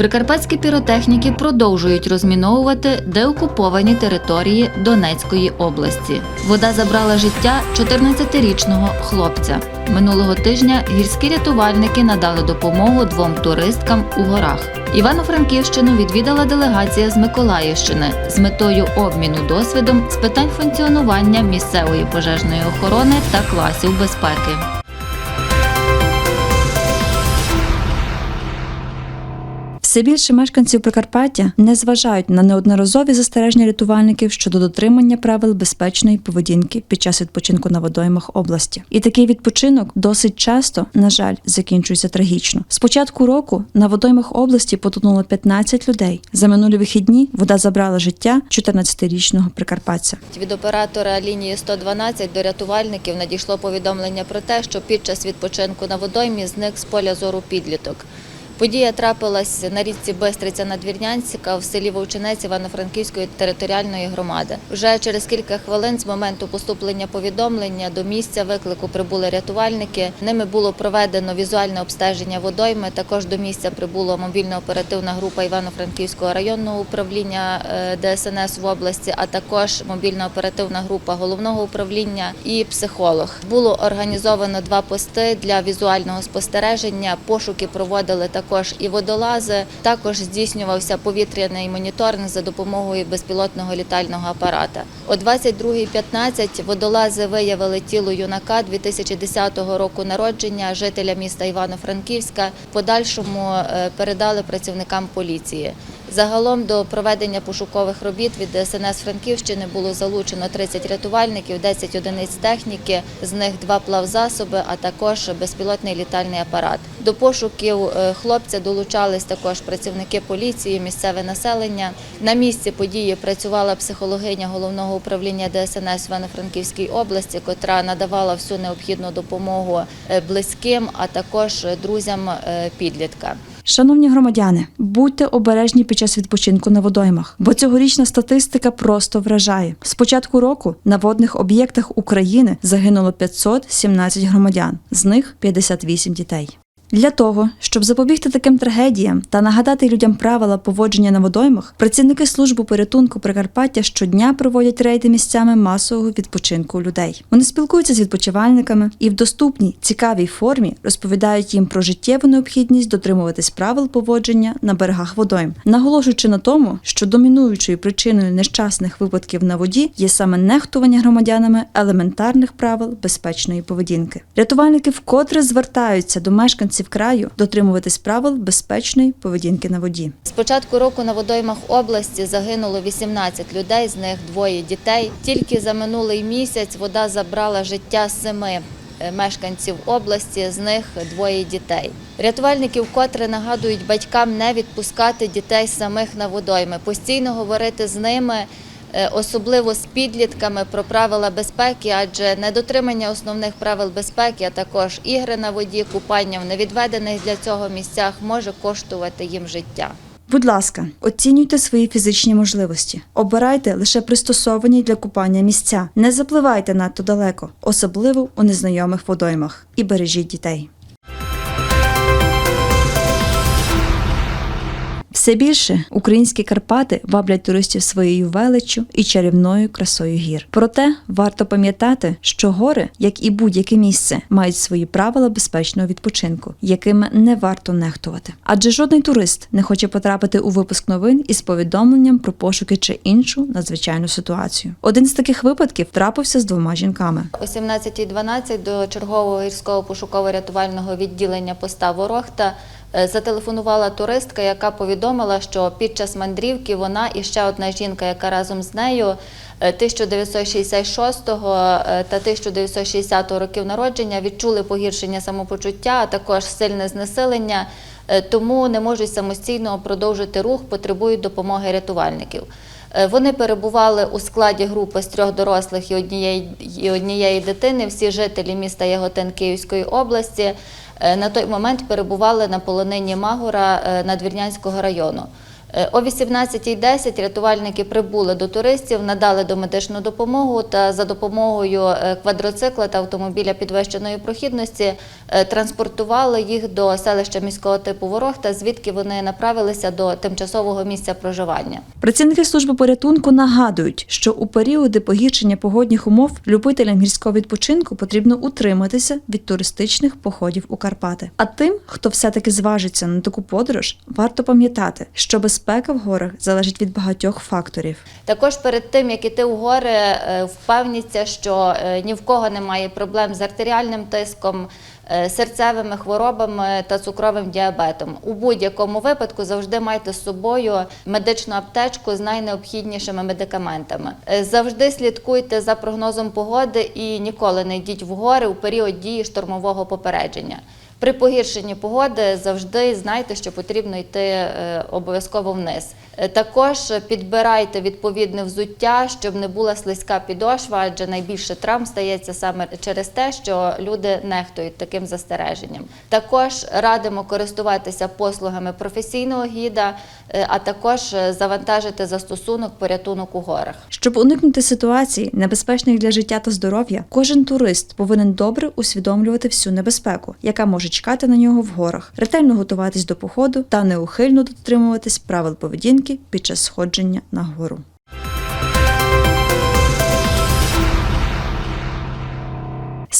Прикарпатські піротехніки продовжують розміновувати деокуповані території Донецької області. Вода забрала життя 14-річного хлопця. Минулого тижня гірські рятувальники надали допомогу двом туристкам у горах. Івано-Франківщину відвідала делегація з Миколаївщини з метою обміну досвідом з питань функціонування місцевої пожежної охорони та класів безпеки. Все більше мешканців Прикарпаття не зважають на неодноразові застереження рятувальників щодо дотримання правил безпечної поведінки під час відпочинку на водоймах області. І такий відпочинок досить часто, на жаль, закінчується трагічно. З початку року на водоймах області потонуло 15 людей. За минулі вихідні вода забрала життя 14-річного прикарпатця. Від оператора лінії 112 до рятувальників надійшло повідомлення про те, що під час відпочинку на водоймі зник з поля зору підліток. Подія трапилась на річці Бистриця Надвірнянська в селі Вовчинець Івано-Франківської територіальної громади. Вже через кілька хвилин з моменту поступлення повідомлення до місця виклику прибули рятувальники. Ними було проведено візуальне обстеження водойми. Також до місця прибула мобільно-оперативна група Івано-Франківського районного управління е, ДСНС в області, а також мобільно-оперативна група головного управління і психолог. Було організовано два пости для візуального спостереження. Пошуки проводили також і водолази. Також здійснювався повітряний моніторинг за допомогою безпілотного літального апарата. О 22.15 водолази виявили тіло юнака 2010 року народження, жителя міста Івано-Франківська. Подальшому е, передали працівникам поліції. Загалом до проведення пошукових робіт від ДСНС Франківщини було залучено 30 рятувальників, 10 одиниць техніки, з них два плавзасоби, а також безпілотний літальний апарат. До пошуків е, хлопця долучались також працівники поліції, місцеве населення. На місці події працювала психологиня головного управління ДСНС Івано-Франківській області, котра надавала всю необхідну допомогу е, близьким, а також друзям е, підлітка. Шановні громадяни, будьте обережні під час відпочинку на водоймах, бо цьогорічна статистика просто вражає. З початку року на водних об'єктах України загинуло 517 громадян, з них 58 дітей. Для того, щоб запобігти таким трагедіям та нагадати людям правила поводження на водоймах, працівники служби порятунку Прикарпаття щодня проводять рейди місцями масового відпочинку людей. Вони спілкуються з відпочивальниками і в доступній, цікавій формі розповідають їм про життєву необхідність дотримуватись правил поводження на берегах водойм, наголошуючи на тому, що домінуючою причиною нещасних випадків на воді є саме нехтування громадянами елементарних правил безпечної поведінки. Рятувальники вкотре звертаються до мешканців краю дотримуватись правил безпечної поведінки на воді. З початку року на водоймах області загинуло 18 людей, з них двоє дітей. Тільки за минулий місяць вода забрала життя семи е, мешканців області, з них двоє дітей. Рятувальники вкотре нагадують батькам не відпускати дітей самих на водойми, постійно говорити з ними. Е, Особливо з підлітками про правила безпеки, адже недотримання основних правил безпеки, а також ігри на воді, купання в невідведених для цього місцях може коштувати їм життя. Будь ласка, оцінюйте свої фізичні можливості. Обирайте лише пристосовані для купання місця. Не запливайте надто далеко, особливо у незнайомих водоймах, і бережіть дітей. Все більше українські Карпати ваблять туристів своєю величчю і чарівною красою гір. Проте варто пам'ятати, що гори, як і будь-яке місце, мають свої правила безпечного відпочинку, якими не варто нехтувати. Адже жодний турист не хоче потрапити у випуск новин із повідомленням про пошуки чи іншу надзвичайну ситуацію. Один з таких випадків трапився з двома жінками. О 17.12 до чергового гірського пошуково-рятувального відділення поста Ворохта зателефонувала туристка, яка повідомила, що під час мандрівки вона і ще одна жінка, яка разом з нею е, 1966 е, та 1960 років народження відчули погіршення самопочуття, а також сильне знесилення, е, тому не можуть самостійно продовжити рух, потребують допомоги рятувальників. Е, Вони перебували у складі групи з трьох дорослих і однієї, і однієї дитини, всі жителі міста Яготин Київської області. Е, На той момент перебували на полонині Магора е, Надвірнянського району. Е, О 18.10 рятувальники прибули до туристів, надали домедичну допомогу та за допомогою е, квадроцикла та автомобіля підвищеної прохідності е, транспортували їх до селища міського типу Ворохта, звідки вони направилися до тимчасового місця проживання. Працівники служби порятунку нагадують, що у періоди погіршення погодних умов любителям гірського відпочинку потрібно утриматися від туристичних походів у Карпати. А тим, хто все-таки зважиться на таку подорож, варто пам'ятати, що безпека в горах залежить від багатьох факторів. Також перед тим, як іти у гори, е, впевніться, що е, ні в кого немає проблем з артеріальним тиском, е, серцевими хворобами та цукровим діабетом. У будь-якому випадку завжди майте з собою медичну аптечку з найнеобхіднішими медикаментами. Завжди слідкуйте за прогнозом погоди і ніколи не йдіть в гори у період дії штормового попередження. При погіршенні погоди завжди знайте, що потрібно йти е, обов'язково вниз. Е, Також підбирайте відповідне взуття, щоб не була слизька підошва, адже найбільше травм стається саме через те, що люди нехтують таким застереженням. Також радимо користуватися послугами професійного гіда, е, а також завантажити застосунок порятунок у горах. Щоб уникнути ситуацій, небезпечних для життя та здоров'я, кожен турист повинен добре усвідомлювати всю небезпеку, яка може чекати на нього в горах, ретельно готуватись до походу та неухильно дотримуватись правил поведінки під час сходження на гору.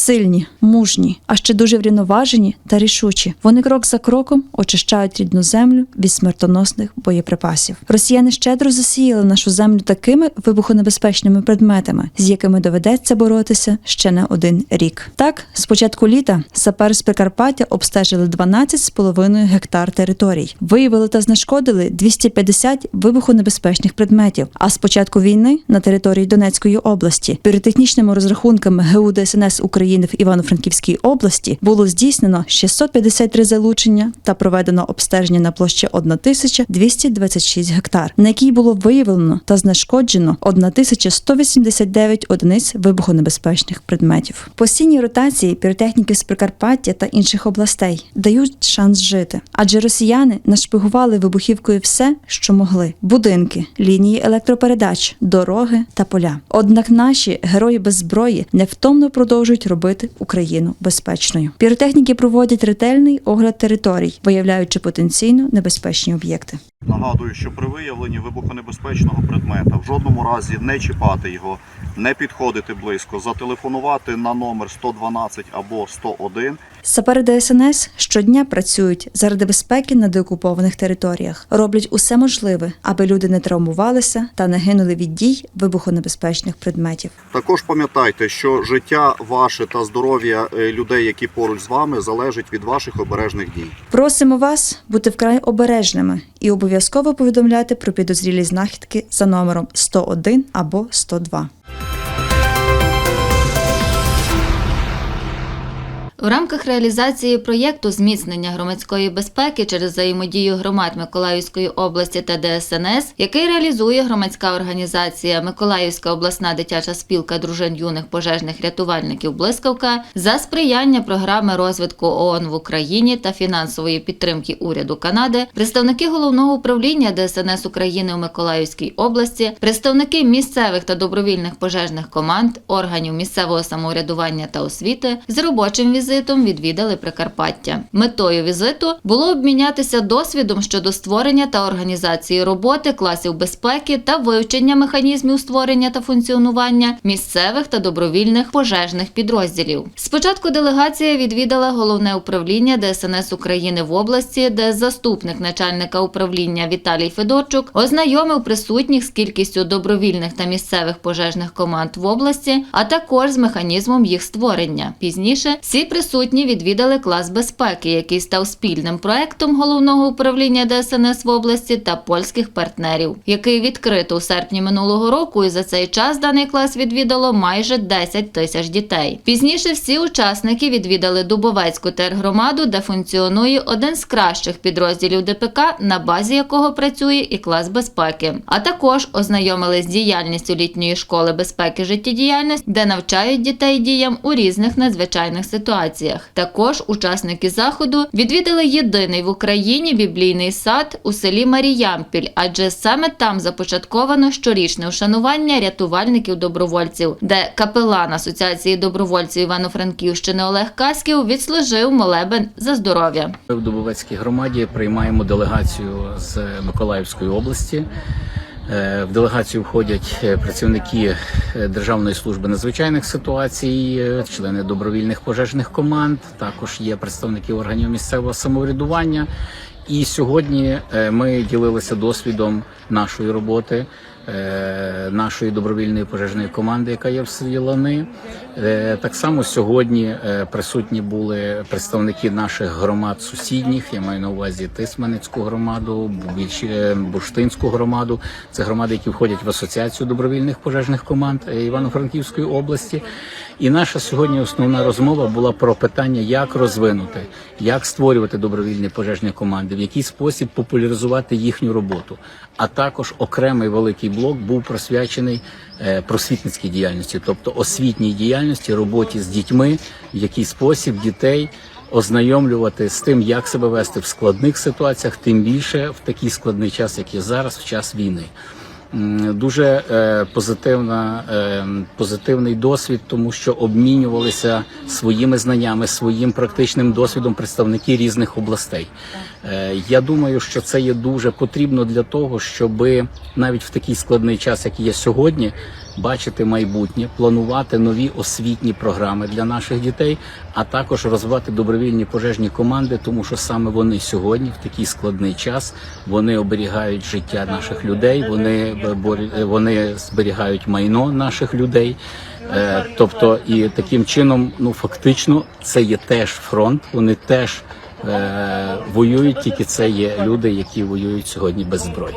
Сильні, мужні, а ще дуже врівноважені та рішучі. Вони крок за кроком очищають рідну землю від смертоносних боєприпасів. Росіяни щедро засіяли нашу землю такими вибухонебезпечними предметами, з якими доведеться боротися ще не один рік. Так, з початку літа сапери з Прикарпаття обстежили 12,5 гектар територій, виявили та знешкодили 250 вибухонебезпечних предметів. А з початку війни на території Донецької області піротехнічними розрахунками ГУ ДСНС України в Івано-Франківській області було здійснено 653 залучення та проведено обстеження на площі 1226 гектар, на якій було виявлено та знешкоджено 1189 одиниць вибухонебезпечних предметів. Постійні ротації піротехніки з Прикарпаття та інших областей дають шанс жити, адже росіяни нашпигували вибухівкою все, що могли: будинки, лінії електропередач, дороги та поля. Однак наші герої без зброї невтомно продовжують робити Україну безпечною. Піротехніки проводять ретельний огляд територій, виявляючи потенційно небезпечні об'єкти. Нагадую, що при виявленні вибухонебезпечного предмета в жодному разі не чіпати його, не підходити близько, зателефонувати на номер 112 або 101 Сапери ДСНС щодня працюють заради безпеки на деокупованих територіях, роблять усе можливе, аби люди не травмувалися та не гинули від дій вибухонебезпечних предметів. Також пам'ятайте, що життя ваше та здоров'я е, людей, які поруч з вами, залежить від ваших обережних дій. Просимо вас бути вкрай обережними і обов'язково повідомляти про підозрілі знахідки за номером 101 або 102. В рамках реалізації проєкту зміцнення громадської безпеки через взаємодію громад Миколаївської області та ДСНС, який реалізує громадська організація Миколаївська обласна дитяча спілка дружин юних пожежних рятувальників Блискавка за сприяння програми розвитку ООН в Україні та фінансової підтримки уряду Канади, представники головного управління ДСНС України у Миколаївській області, представники місцевих та добровільних пожежних команд, органів місцевого самоврядування та освіти з робочим візитом відвідали Прикарпаття. Метою візиту було обмінятися досвідом щодо створення та організації роботи класів безпеки та вивчення механізмів створення та функціонування місцевих та добровільних пожежних підрозділів. Спочатку делегація відвідала головне управління ДСНС України в області, де заступник начальника управління Віталій Федорчук ознайомив присутніх з кількістю добровільних та місцевих пожежних команд в області, а також з механізмом їх створення. Пізніше всі присутні відвідали клас безпеки, який став спільним проектом головного управління ДСНС в області та польських партнерів, який відкрито у серпні минулого року. І за цей час даний клас відвідало майже 10 тисяч дітей. Пізніше всі учасники відвідали Дубовецьку тергромаду, де функціонує один з кращих підрозділів ДПК, на базі якого працює і клас безпеки. А також ознайомились з діяльністю літньої школи безпеки життєдіяльності, де навчають дітей діям у різних надзвичайних ситуаціях. Ситуаціях. Також учасники заходу відвідали єдиний в Україні біблійний сад у селі Маріямпіль, адже саме там започатковано щорічне вшанування рятувальників-добровольців, де капелан Асоціації добровольців Івано-Франківщини Олег Касків відслужив молебен за здоров'я. В Дубовецькій громаді приймаємо делегацію з Миколаївської області. Е, В делегацію входять е, працівники е, Державної служби надзвичайних ситуацій, члени добровільних пожежних команд. Також є представники органів місцевого самоврядування. І сьогодні ми ділилися досвідом нашої роботи, нашої добровільної пожежної команди, яка є в селі Лани. Е, Так само сьогодні е, присутні були представники наших громад сусідніх. Я маю на увазі Тисменецьку громаду, е, Бурштинську громаду. Це громади, які входять в асоціацію добровільних пожежних команд е, Івано-Франківської області. І наша сьогодні основна розмова була про питання, як розвинути, як створювати добровільні пожежні команди, в який спосіб популяризувати їхню роботу. А також окремий великий блок був присвячений е, просвітницькій діяльності, тобто освітній діяльності, роботі з дітьми, в який спосіб дітей ознайомлювати з тим, як себе вести в складних ситуаціях, тим більше в такий складний час, як є зараз, в час війни. Дуже е, позитивна, е, позитивний досвід, тому що обмінювалися своїми знаннями, своїм практичним досвідом представники різних областей. Е, я думаю, що це є дуже потрібно для того, щоб навіть в такий складний час, як є сьогодні, бачити майбутнє, планувати нові освітні програми для наших дітей, а також розвивати добровільні пожежні команди, тому що саме вони сьогодні, в такий складний час, вони оберігають життя наших людей, вони вони зберігають майно наших людей. Е, Тобто, і таким чином, ну фактично, це є теж фронт. Вони теж е, воюють, тільки це є люди, які воюють сьогодні без зброї.